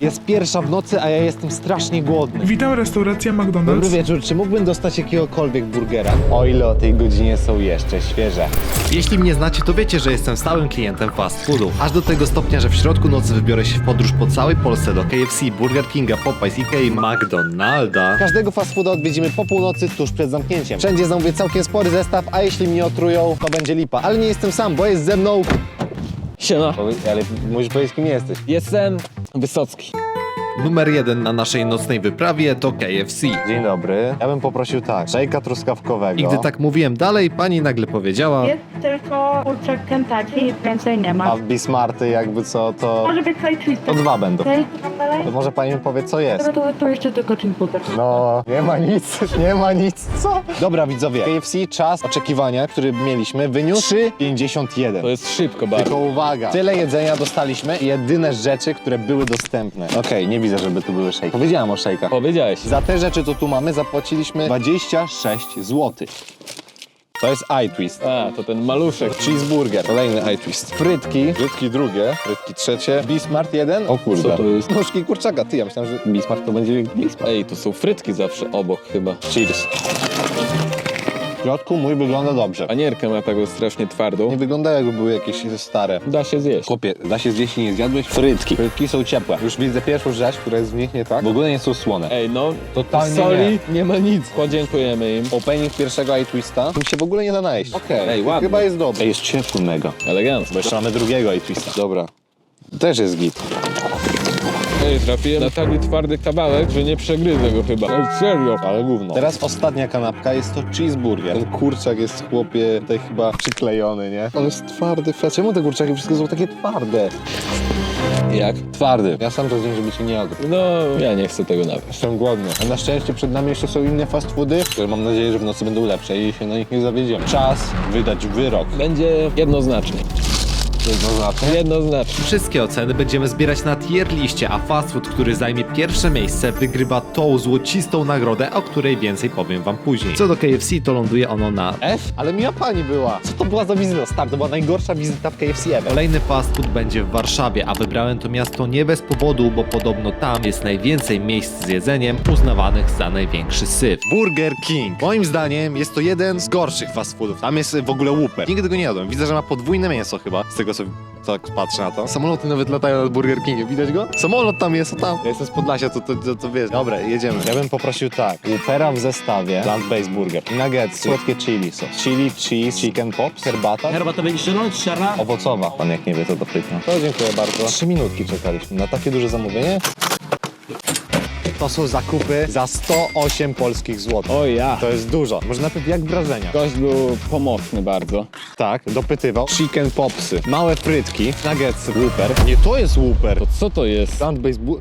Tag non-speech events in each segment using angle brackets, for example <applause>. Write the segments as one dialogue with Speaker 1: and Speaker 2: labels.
Speaker 1: Jest pierwsza w nocy, a ja jestem strasznie głodny.
Speaker 2: Witam, restauracja
Speaker 1: Dobry
Speaker 2: McDonald's.
Speaker 1: wieczór, czy mógłbym dostać jakiegokolwiek burgera? O ile o tej godzinie są jeszcze świeże.
Speaker 3: Jeśli mnie znacie, to wiecie, że jestem stałym klientem fast foodów. Aż do tego stopnia, że w środku nocy wybiorę się w podróż po całej Polsce do KFC, Burger Kinga, Popeyes, Ikei, McDonalda.
Speaker 1: Każdego fast fooda odwiedzimy po północy tuż przed zamknięciem. Wszędzie zamówię całkiem spory zestaw, a jeśli mnie otrują, to będzie lipa. Ale nie jestem sam, bo jest ze mną...
Speaker 4: Siema,
Speaker 1: Ale musisz powiedzieć, kim jesteś.
Speaker 4: jestem Wysocki.
Speaker 3: Numer jeden na naszej nocnej wyprawie to KFC.
Speaker 1: Dzień dobry. Ja bym poprosił tak, szejka truskawkowego.
Speaker 3: I gdy tak mówiłem dalej, pani nagle powiedziała...
Speaker 5: Jest tylko kurczak Kentucky, nic więcej nie
Speaker 1: A
Speaker 5: ma.
Speaker 1: w Bismarty jakby co, to...
Speaker 5: Może być coś.
Speaker 1: To dwa będą.
Speaker 5: Okej, dalej?
Speaker 1: To może pani mi powie, co jest.
Speaker 5: To, to, to jeszcze tylko chimputer.
Speaker 1: No, nie ma nic, <laughs> nie ma nic, co? Dobra widzowie, KFC czas oczekiwania, który mieliśmy wyniósł 3,51.
Speaker 4: To jest szybko bardzo.
Speaker 1: Tylko uwaga, tyle jedzenia dostaliśmy i jedyne rzeczy, które były dostępne. Okej, nie widzę, żeby tu były szejki. Powiedziałem o szejkach.
Speaker 4: Powiedziałeś.
Speaker 1: Za te rzeczy, co tu mamy, zapłaciliśmy 26 zł. To jest iTwist.
Speaker 4: A, to ten maluszek.
Speaker 1: Cheeseburger, kolejny iTwist. Frytki, frytki drugie, frytki trzecie. Bismart jeden. O kurde.
Speaker 4: Co to jest?
Speaker 1: Nóżki kurczaka, ty, ja myślałem, że Bismart to będzie Bismart.
Speaker 4: Ej, to są frytki zawsze obok chyba.
Speaker 1: Cheers. W środku mój wygląda dobrze.
Speaker 4: Panierkę ma taką strasznie twardą.
Speaker 1: Nie wygląda jakby były jakieś stare.
Speaker 4: Da się zjeść.
Speaker 1: Chłopie, da się zjeść i nie zjadłeś? Frytki. Frytki są ciepłe. Już widzę pierwszą rzecz, która jest w nich nie tak. W ogóle nie są słone.
Speaker 4: Ej, no,
Speaker 1: Totalnie
Speaker 4: soli nie. ma nic. Podziękujemy im.
Speaker 1: Opening pierwszego iTwista, tym się w ogóle nie da najeść. Okej,
Speaker 4: Ej, ładny.
Speaker 1: chyba jest dobry. Ej, jest ciepły mega.
Speaker 4: Elegancko.
Speaker 1: Bo jeszcze mamy drugiego iTwista. Dobra. Też jest git.
Speaker 4: Ej, trafiłem na taki twardy kawałek, że nie przegryzę go chyba. Ej, serio.
Speaker 1: Ale gówno. Teraz ostatnia kanapka jest to cheeseburger. Ten kurczak jest chłopie tutaj chyba przyklejony, nie? On jest twardy. fe- Czemu te kurczaki wszystkie są takie twarde?
Speaker 4: Jak?
Speaker 1: Twardy. Ja sam to zjem, żeby ci nie jadł.
Speaker 4: No, ja nie chcę tego nawet.
Speaker 1: Jestem głodny. A na szczęście przed nami jeszcze są inne fast foody, które mam nadzieję, że w nocy będą lepsze i się na nich nie zawiedziemy. Czas wydać wyrok.
Speaker 4: Będzie jednoznacznie.
Speaker 1: Jednoznacznie.
Speaker 4: Jednoznacznie.
Speaker 3: Wszystkie oceny będziemy zbierać na tier liście, a fast food, który zajmie pierwsze miejsce, wygrywa tą złocistą nagrodę, o której więcej powiem wam później. Co do KFC, to ląduje ono na
Speaker 1: F? Ale miła pani była. Co to była za wizyta? Stary, to była najgorsza wizyta w KFC ever.
Speaker 3: Kolejny fast food będzie w Warszawie, a wybrałem to miasto nie bez powodu, bo podobno tam jest najwięcej miejsc z jedzeniem uznawanych za największy syf. Burger King. Moim zdaniem jest to jeden z gorszych fast foodów. Tam jest w ogóle Whopper. Nigdy go nie jadłem. Widzę, że ma podwójne mięso chyba, z tego co tak patrzę na to. Samoloty nawet latają nad Burger Kingiem, widać go? Samolot tam jest, a tam. Ja jestem z Podlasia, to, to, to, to wiesz. Dobra, jedziemy.
Speaker 1: Ja bym poprosił tak. Whoopera w zestawie, plant-based burger, nuggets, słodkie chili sos, chili cheese, chicken pops, herbata,
Speaker 6: Herbata będzie zielona czy czarna?
Speaker 1: owocowa. Pan jak nie wie, to dopyta. To dziękuję bardzo. Trzy minutki czekaliśmy na takie duże zamówienie. To są zakupy za 108 polskich złotych.
Speaker 4: O ja.
Speaker 1: To jest dużo. Może najpierw jak wrażenia?
Speaker 4: Gość był pomocny bardzo.
Speaker 1: Tak, dopytywał. Chicken popsy, małe frytki, nuggets, whooper. Nie, to jest whooper.
Speaker 4: To co to jest?
Speaker 1: Plant-based bu...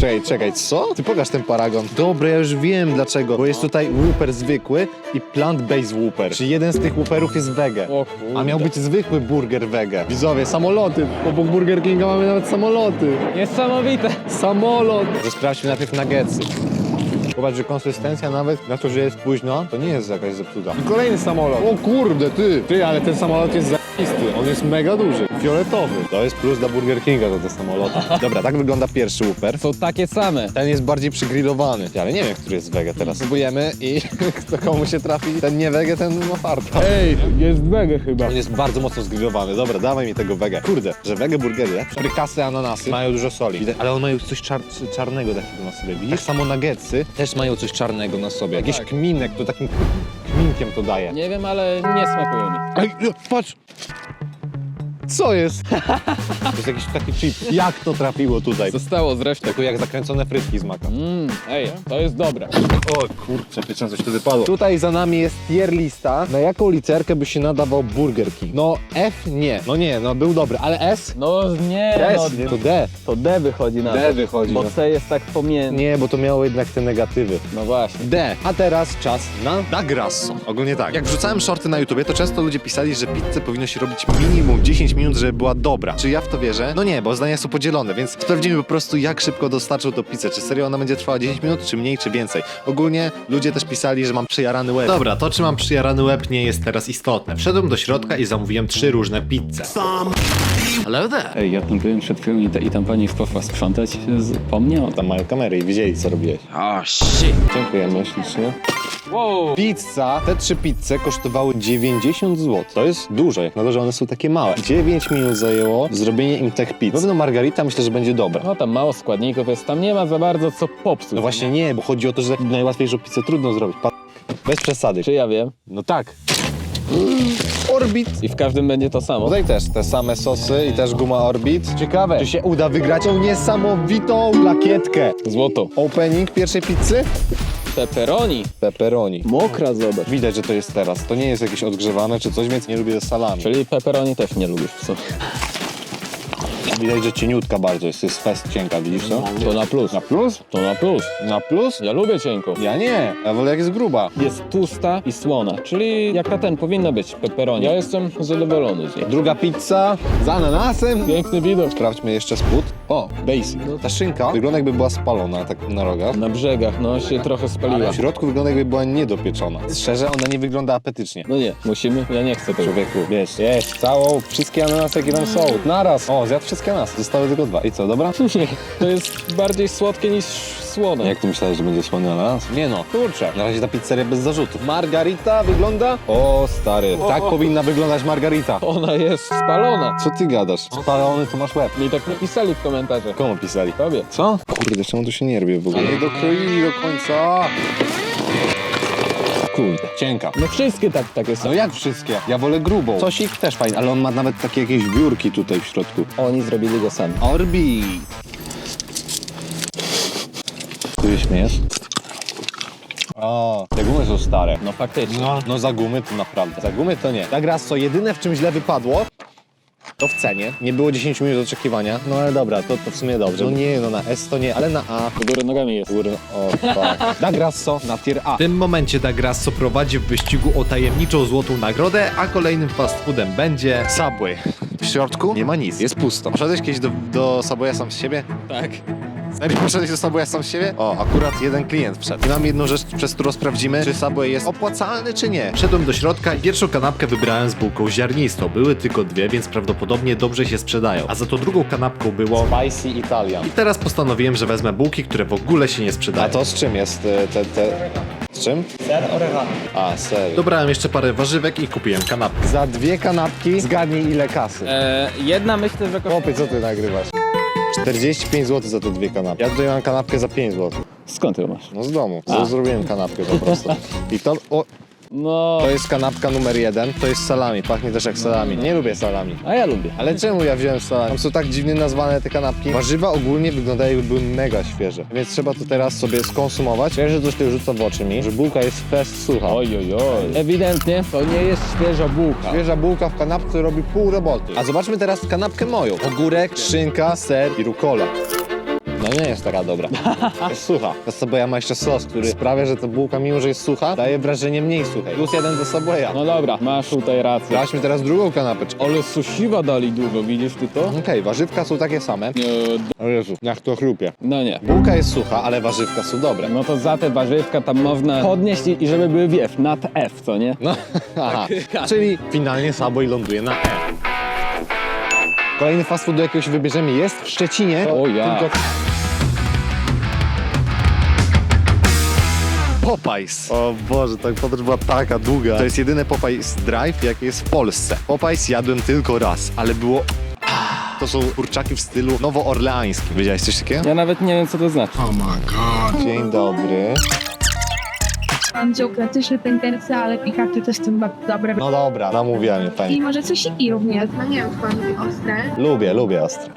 Speaker 1: Czekaj, czekaj, co? Ty pokaż ten paragon. Dobra, ja już wiem dlaczego. Bo jest tutaj whooper zwykły i plant-based whooper. Czyli jeden z tych whooperów jest wege.
Speaker 4: O kurde.
Speaker 1: A miał być zwykły burger wege. Widzowie, samoloty. Obok Burger Kinga mamy nawet samoloty.
Speaker 4: Niesamowite.
Speaker 1: Samolot. To sprawdźmy najpierw nuggetsy. Zobacz, że konsystencja nawet na to, że jest późno, to nie jest jakaś zepsuta. I kolejny samolot. O kurde, ty! Ty, ale ten samolot jest On jest mega duży. Fioletowy. To jest plus dla Burger Kinga za te samoloty. Dobra, tak wygląda pierwszy Whooper.
Speaker 4: Są takie same.
Speaker 1: Ten jest bardziej przygrillowany. Ale nie wiem, który jest wege teraz. Próbujemy i <laughs> kto komu się trafi, ten nie wege, ten ma farta.
Speaker 4: Ej, jest wege chyba.
Speaker 1: On jest bardzo mocno zgrillowany. Dobra, dawaj mi tego wege. Kurde, że wege burgery, lepsze. Frykasy, ananasy mają dużo soli. Widać, ale one mają coś czar czarnego takiego na sobie. Widzisz? Samo nuggetsy też mają coś czarnego na sobie. Jakiś
Speaker 4: tak.
Speaker 1: kminek, to takim kminkiem to daje.
Speaker 4: Nie wiem, ale nie smakują mi.
Speaker 1: Ej, patrz! Co jest? <laughs> To jest jakiś taki chip. Jak to trafiło tutaj?
Speaker 4: Zostało z resztek.
Speaker 1: Tylko jak zakręcone frytki z maka.
Speaker 4: Mmm, ej, to jest dobre.
Speaker 1: O kurczę, wiecie, coś tu wypadło. Tutaj za nami jest tier lista, na jaką literkę by się nadawał Burger King. No F nie, no nie, no był dobry, ale S?
Speaker 4: No nie,
Speaker 1: S,
Speaker 4: no,
Speaker 1: to D.
Speaker 4: to D wychodzi na
Speaker 1: D wychodzi
Speaker 4: Bo
Speaker 1: na-
Speaker 4: C jest tak pomiędzy.
Speaker 1: Nie, bo to miało jednak te negatywy.
Speaker 4: No właśnie.
Speaker 1: D. A teraz czas na...
Speaker 3: Da grasso. Ogólnie tak. Jak wrzucałem shorty na YouTubie, to często ludzie pisali, że pizzę powinno się robić minimum 10 minut, żeby była dobra. Czy ja w to wierzę? No nie, bo zdania są podzielone, więc sprawdzimy po prostu, jak szybko dostarczą to pizzę. Czy serio ona będzie trwała 10 minut, czy mniej, czy więcej. Ogólnie ludzie też pisali, że mam przyjarany łeb. Dobra, to czy mam przyjarany łeb nie jest teraz istotne. Wszedłem do środka i zamówiłem trzy różne pizze. Hello there.
Speaker 2: Ej, ja tam byłem przed chwilą i, ta, i tam pani poszła sprzątać z, po mnie.
Speaker 1: Tam mają kamery i widzieli, co robiłeś.
Speaker 2: O, shit.
Speaker 1: Dziękujemy ślicznie.
Speaker 4: Wow.
Speaker 1: Pizza, te trzy pizze kosztowały 90 zł. To jest dużo, jak na to, że one są takie małe. 9 minut zajęło zrobienie im tych pizz. Pewno margarita myślę, że będzie dobra.
Speaker 4: No tam mało składników jest, tam nie ma za bardzo co popsuć.
Speaker 1: No właśnie nie, bo chodzi o to, że najłatwiejszą pizzę trudno zrobić. Pa- Bez przesady.
Speaker 4: Czy ja wiem?
Speaker 1: No tak. Orbit.
Speaker 4: I w każdym będzie to samo.
Speaker 1: Tutaj też te same sosy i też guma Orbit. Ciekawe, czy się uda wygrać tą niesamowitą plakietkę.
Speaker 4: Złoto.
Speaker 1: Opening pierwszej pizzy?
Speaker 4: Pepperoni.
Speaker 1: Pepperoni.
Speaker 4: Mokra, zobacz.
Speaker 1: Widać, że to jest teraz. To nie jest jakieś odgrzewane czy coś, więc nie lubię salami.
Speaker 4: Czyli pepperoni też nie lubisz w sumie.
Speaker 1: Widać, że cieniutka bardzo jest. Jest fest cienka, widzisz to?
Speaker 4: To na plus.
Speaker 1: Na plus?
Speaker 4: To na plus.
Speaker 1: Na plus?
Speaker 4: Ja lubię cienką.
Speaker 1: Ja nie. Ja wolę jak jest gruba.
Speaker 4: Jest tłusta i słona, czyli jak na ten powinna być pepperoni. Ja jestem zadowolony z niej.
Speaker 1: Druga pizza z ananasem.
Speaker 4: Piękny widok.
Speaker 1: Sprawdźmy jeszcze spód. O, basic. Ta szynka wygląda jakby była spalona tak na rogach.
Speaker 4: Na brzegach, no się trochę spaliła.
Speaker 1: W środku wygląda jakby była niedopieczona. Szczerze, ona nie wygląda apetycznie.
Speaker 4: No nie, musimy? Ja nie chcę tego.
Speaker 1: Człowieku, wiesz, jeść całą, wszystkie ananasy jakie tam są. Naraz. O, zjadł wszystkie ananasy, zostały tylko dwa. I co, dobra?
Speaker 4: Nie, <laughs> to jest bardziej słodkie niż słone.
Speaker 1: Jak ty myślałeś, że będzie słony ananas? Nie no, kurczę. Na razie ta pizzeria bez zarzutów. Margarita wygląda? O, stary. Tak powinna wyglądać margarita.
Speaker 4: Ona jest spalona.
Speaker 1: Co ty gadasz? Spalony to masz łeb.
Speaker 4: Mi tak napisali w komentarzach.
Speaker 1: Komu pisali?
Speaker 4: Tobie.
Speaker 1: Co? Kurde, czemu tu się nie robię w ogóle? Nie dokroili do końca. Kurde, cienka.
Speaker 4: No wszystkie tak, takie są.
Speaker 1: No jak wszystkie? Ja wolę grubą. Sosik też fajny, ale on ma nawet takie jakieś wiórki tutaj w środku.
Speaker 4: Oni zrobili go sami.
Speaker 1: Orbit. Ty się śmiejesz? O, te gumy są stare.
Speaker 4: No faktycznie.
Speaker 1: No, no za gumy to naprawdę. Za gumy to nie. Tak raz co jedyne w czym źle wypadło, to w cenie. Nie było 10 minut oczekiwania. No ale dobra, to, to w sumie dobrze. No nie, no na S to nie, ale na A.
Speaker 4: Do góry nogami jest.
Speaker 1: Góry, o tak. Da Grasso na tier A.
Speaker 3: W tym momencie Da Grasso prowadzi w wyścigu o tajemniczą złotą nagrodę, a kolejnym fast foodem będzie...
Speaker 1: Subway. W środku nie ma nic, jest pusto. Poszedłeś kiedyś do, do Subwaya sam z siebie?
Speaker 4: Tak.
Speaker 1: Serio poszedłeś do Subwaya sam z siebie? O, akurat jeden klient wszedł. I mam jedną rzecz, przez którą sprawdzimy, czy Subway jest opłacalny, czy nie.
Speaker 3: Wszedłem do środka i pierwszą kanapkę wybrałem z bułką ziarnistą. Były tylko dwie, więc prawdopodobnie dobrze się sprzedają. A za to drugą kanapką było...
Speaker 1: Spicy Italian.
Speaker 3: I teraz postanowiłem, że wezmę bułki, które w ogóle się nie
Speaker 1: A
Speaker 3: sprzedają.
Speaker 1: to z czym jest e, te, te... Z czym? Ser oregano. A, ser.
Speaker 3: Dobrałem jeszcze parę warzywek i kupiłem kanapkę.
Speaker 1: Za dwie kanapki zgadnij ile kasy.
Speaker 4: E, jedna myślę, że kosztuje...
Speaker 1: Chłopie, co ty nagrywasz? 45 zł za te dwie kanapki. Ja tutaj mam kanapkę za 5 zł.
Speaker 2: Skąd ty ją masz?
Speaker 1: No z domu. Z- Zrobiłem kanapkę po prostu. I to... O,
Speaker 4: No,
Speaker 1: to jest kanapka numer jeden. To jest salami. Pachnie też jak salami. Nie lubię salami.
Speaker 4: a ja lubię.
Speaker 1: Ale czemu ja wziąłem salami? Tam są tak dziwnie nazwane te kanapki. Warzywa ogólnie wyglądają jakby były mega świeże. Więc trzeba to teraz sobie skonsumować. Pierwsze coś tutaj rzuca w oczy mi, że bułka jest fest sucha.
Speaker 4: Oj, oj, oj. Ewidentnie to nie jest świeża bułka.
Speaker 1: Świeża bułka w kanapce robi pół roboty. A zobaczmy teraz kanapkę moją. Ogórek, szynka, ser i rukola. No nie jest taka dobra. <laughs> Jest sucha. Ta Subwaya ma jeszcze sos, który sprawia, że ta bułka, mimo że jest sucha, daje wrażenie mniej suchej. Plus jeden do Subwaya.
Speaker 4: No dobra, masz tutaj rację.
Speaker 1: Sprawdźmy teraz drugą kanapeczkę.
Speaker 4: Ale susiwa dali dużo, widzisz ty to?
Speaker 1: Okej, warzywka są takie same.
Speaker 4: E, d-
Speaker 1: O Jezu, jak to chrupie.
Speaker 4: no nie.
Speaker 1: Bułka jest sucha, ale warzywka są dobre.
Speaker 4: No to za te warzywka tam można podnieść i, i żeby były, wiesz, nad F, co nie?
Speaker 1: No, <laughs> aha. Czyli finalnie Subway ląduje na E. Kolejny fast food, do jakiegoś wybierzemy, jest w Szczecinie.
Speaker 4: O ja.
Speaker 1: Tylko
Speaker 3: Popeyes.
Speaker 1: O Boże, ta podróż była taka długa. To jest jedyne Popeyes Drive, jakie jest w Polsce. Popeyes jadłem tylko raz, ale było... To są kurczaki w stylu nowoorleańskim. Wiedziałeś coś takiego?
Speaker 4: Ja nawet nie wiem, co to znaczy.
Speaker 1: Dzień dobry.
Speaker 5: Mam wziął klasyczne tendersy, ale pikaty też są bardzo dobre.
Speaker 1: No dobra, namówiła mnie
Speaker 5: I
Speaker 1: pani.
Speaker 5: może coś i również.
Speaker 6: No nie wiem, pan lubi ostre.
Speaker 1: Lubię, lubię ostre.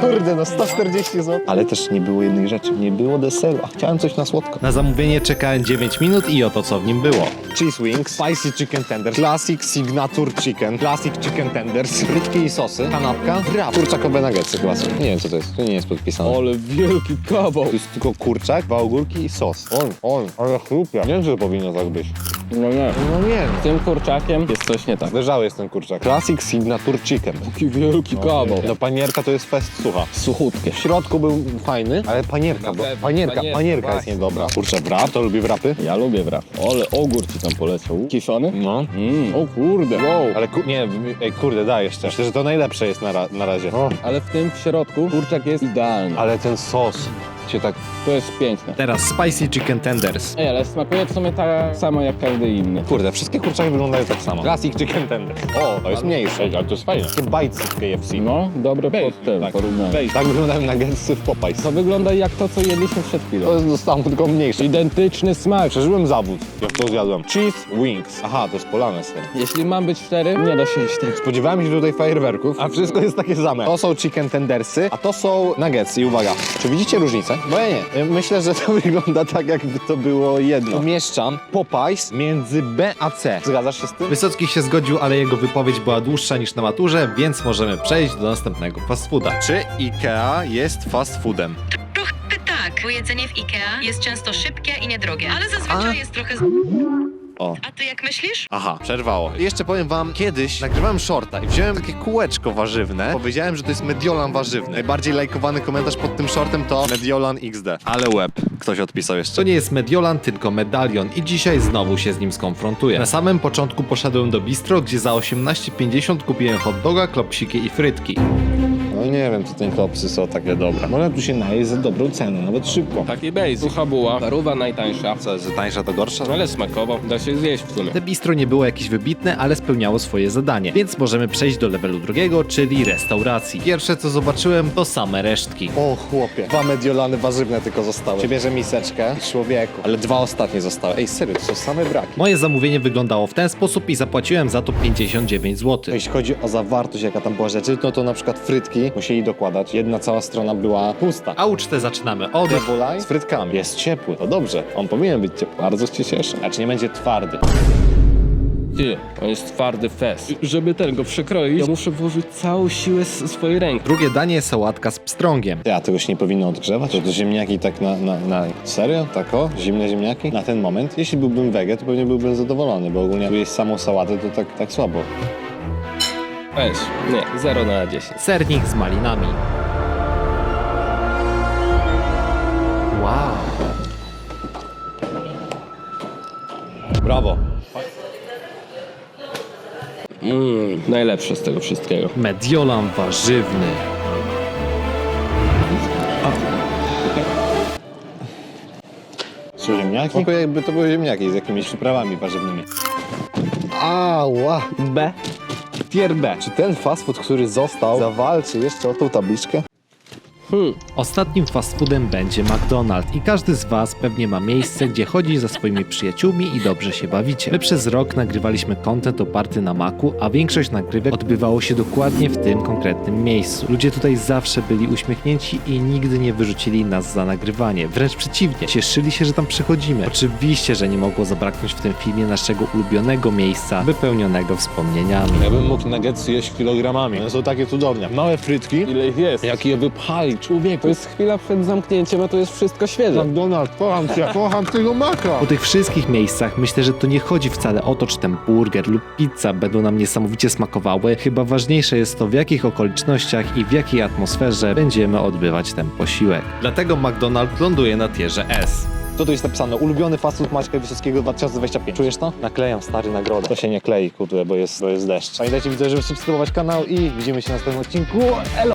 Speaker 1: Kurde, no 140 zł. Ale też nie było jednej rzeczy, nie było deseru, a chciałem coś na słodko.
Speaker 3: Na zamówienie czekałem 9 minut i oto co w nim było.
Speaker 1: Cheese wings, spicy chicken tenders, classic signature chicken, classic chicken tenders, frytki i sosy, kanapka, wrap, kurczakowe nuggetsy chyba są. Nie wiem co to jest, to nie jest podpisane.
Speaker 4: Ale wielki kawał.
Speaker 1: To jest tylko kurczak, dwa ogórki i sos. On, on, ale chrupia. Nie wiem, że powinno tak być.
Speaker 4: No nie.
Speaker 1: No nie
Speaker 4: Z tym kurczakiem jest coś nie tak.
Speaker 1: Zderzały jest ten kurczak. Classic Signature Chicken.
Speaker 4: Taki wielki kawał.
Speaker 1: No panierka to jest fest sucha.
Speaker 4: Suchutkie.
Speaker 1: W środku był fajny, ale panierka, bo
Speaker 4: pewno.
Speaker 1: panierka,
Speaker 4: Panierka,
Speaker 1: panierka jest
Speaker 4: właśnie.
Speaker 1: niedobra. Kurczę, wrap, to lubi wrapy?
Speaker 4: Ja lubię wrap. Ale ogór ci tam poleciał. Kiszony?
Speaker 1: No.
Speaker 4: Mm. O kurde. Wow.
Speaker 1: Ale ku, nie, ej, kurde, daj jeszcze. Myślę, że to najlepsze jest na, ra, na razie. O,
Speaker 4: Ale w tym w środku kurczak jest idealny.
Speaker 1: ale ten sos się tak...
Speaker 4: To jest piękne.
Speaker 3: Teraz spicy chicken tenders.
Speaker 4: Ej, ale smakuje w sumie tak samo jak każdy inny.
Speaker 1: Kurde, wszystkie kurczaki wyglądają tak samo. Classic Chicken Tender. O, to jest mniejsze.
Speaker 4: Ej, ale to jest fajne.
Speaker 1: Takie bajcy w KFC.
Speaker 4: No, dobre pod tym
Speaker 1: tak.
Speaker 4: porównanie.
Speaker 1: Base. Tak wyglądają nuggetsy w Popeyes.
Speaker 4: To wygląda jak to, co jedliśmy przed chwilą.
Speaker 1: To jest dostałem tylko mniejsze.
Speaker 4: Identyczny smak.
Speaker 1: Przeżyłem zawód, jak to zjadłem. Cheese wings. Aha, to jest polane ser.
Speaker 4: Jeśli mam być szczery, nie da się jeść tego.
Speaker 1: Spodziewałem się tutaj fajerwerków, a wszystko jest takie same. To są chicken tendersy, a to są nuggetsy. I uwaga, czy widzicie różnicę? Bo ja nie. Myślę, że to <laughs> wygląda tak, jakby to było jedno. Umieszczam Popeyes między B a C. Zgadzasz się z tym?
Speaker 3: Wysocki się zgodził, ale jego wypowiedź była dłuższa niż na maturze, więc możemy przejść do następnego fast fooda. Czy IKEA jest fast foodem?
Speaker 6: Trochę tak, bo jedzenie w IKEA jest często szybkie i niedrogie, ale zazwyczaj
Speaker 3: A?
Speaker 6: jest trochę... z-
Speaker 3: O.
Speaker 6: A ty jak myślisz?
Speaker 3: Aha, przerwało. Jeszcze powiem wam, kiedyś nagrywałem shorta i wziąłem takie kółeczko warzywne. Powiedziałem, że to jest Mediolan warzywny. Najbardziej lajkowany komentarz pod tym shortem to Mediolan XD. Ale łeb. Ktoś odpisał jeszcze. To nie jest Mediolan, tylko medalion i dzisiaj znowu się z nim skonfrontuję. Na samym początku poszedłem do bistro, gdzie za 18,50 kupiłem hot doga, klopsiki i frytki.
Speaker 1: No nie wiem, czy te klopsy są takie dobre. Można tu się najeść za dobrą cenę, nawet szybko.
Speaker 4: Taki base. Sucha buła, paruwa najtańsza.
Speaker 3: Co, że tańsza to gorsza?
Speaker 4: Ale smakowo, da się zjeść w sumie.
Speaker 3: Te bistro nie było jakieś wybitne, ale spełniało swoje zadanie, więc możemy przejść do levelu drugiego, czyli restauracji. Pierwsze co zobaczyłem to same resztki.
Speaker 1: O chłopie, dwa mediolany warzywne tylko zostały. Przybierze miseczkę, człowieku. Ale dwa ostatnie zostały. Ej, serio, to są same braki.
Speaker 3: Moje zamówienie wyglądało w ten sposób i zapłaciłem za to 59 zł.
Speaker 1: Jeśli chodzi o zawartość, jaka tam była rzeczy, no to na przykład frytki musieli dokładać. Jedna cała strona była pusta.
Speaker 3: A ucztę zaczynamy od...
Speaker 1: Cebulaj z frytkami. Jest ciepły, to dobrze. On powinien być ciepły. Bardzo się cieszę. Znaczy nie będzie twardy.
Speaker 4: Ty, to jest twardy fest. I Żeby tego przekroić, to muszę włożyć całą siłę z swojej ręki.
Speaker 3: Drugie danie sałatka z pstrągiem.
Speaker 1: Ja tego się nie powinno odgrzewać. To, to ziemniaki tak na, na, na... Serio? Tak o? Zimne ziemniaki? Na ten moment? Jeśli byłbym wege, to pewnie byłbym zadowolony, bo ogólnie tu jeść samą sałatę to tak, tak słabo.
Speaker 4: Weź, nie, 0 na 10.
Speaker 3: Sernik z malinami. Wow.
Speaker 1: Brawo.
Speaker 4: Mmm, najlepsze z tego wszystkiego.
Speaker 3: Mediolan warzywny.
Speaker 1: Są ziemniaki? Smakuje jakby to były ziemniaki z jakimiś przyprawami warzywnymi. Ała! B. Czy ten fast food, który został, zawalczy jeszcze o tą tabliczkę?
Speaker 3: Ostatnim fast foodem będzie McDonald's i każdy z Was pewnie ma miejsce, gdzie chodzi za swoimi przyjaciółmi i dobrze się bawicie. My przez rok nagrywaliśmy content oparty na Macu, a większość nagrywek odbywało się dokładnie w tym konkretnym miejscu. Ludzie tutaj zawsze byli uśmiechnięci i nigdy nie wyrzucili nas za nagrywanie. Wręcz przeciwnie, cieszyli się, że tam przychodzimy. Oczywiście, że nie mogło zabraknąć w tym filmie naszego ulubionego miejsca, wypełnionego wspomnieniami.
Speaker 1: Ja bym mógł nuggetsy jeść kilogramami. One są takie cudowne. Małe frytki.
Speaker 4: Ile ich jest?
Speaker 1: Jak je wypali, człowieku.
Speaker 4: To jest chwila przed zamknięciem, a to jest wszystko świeże.
Speaker 1: McDonald's, kocham cię, kocham tego maka.
Speaker 3: Po tych wszystkich miejscach myślę, że to nie chodzi wcale o to, czy ten burger lub pizza będą nam niesamowicie smakowały. Chyba ważniejsze jest to, w jakich okolicznościach i w jakiej atmosferze będziemy odbywać ten posiłek. Dlatego McDonald's ląduje na tierze S.
Speaker 1: Co tu jest napisane? Ulubiony fast food Maćka Wysockiego 2025. Czujesz to? Naklejam stary nagrodę. To się nie klei, kurde, bo jest, bo jest deszcz. Pamiętajcie, widzę, żeby subskrybować kanał i widzimy się na następnym odcinku. Elo!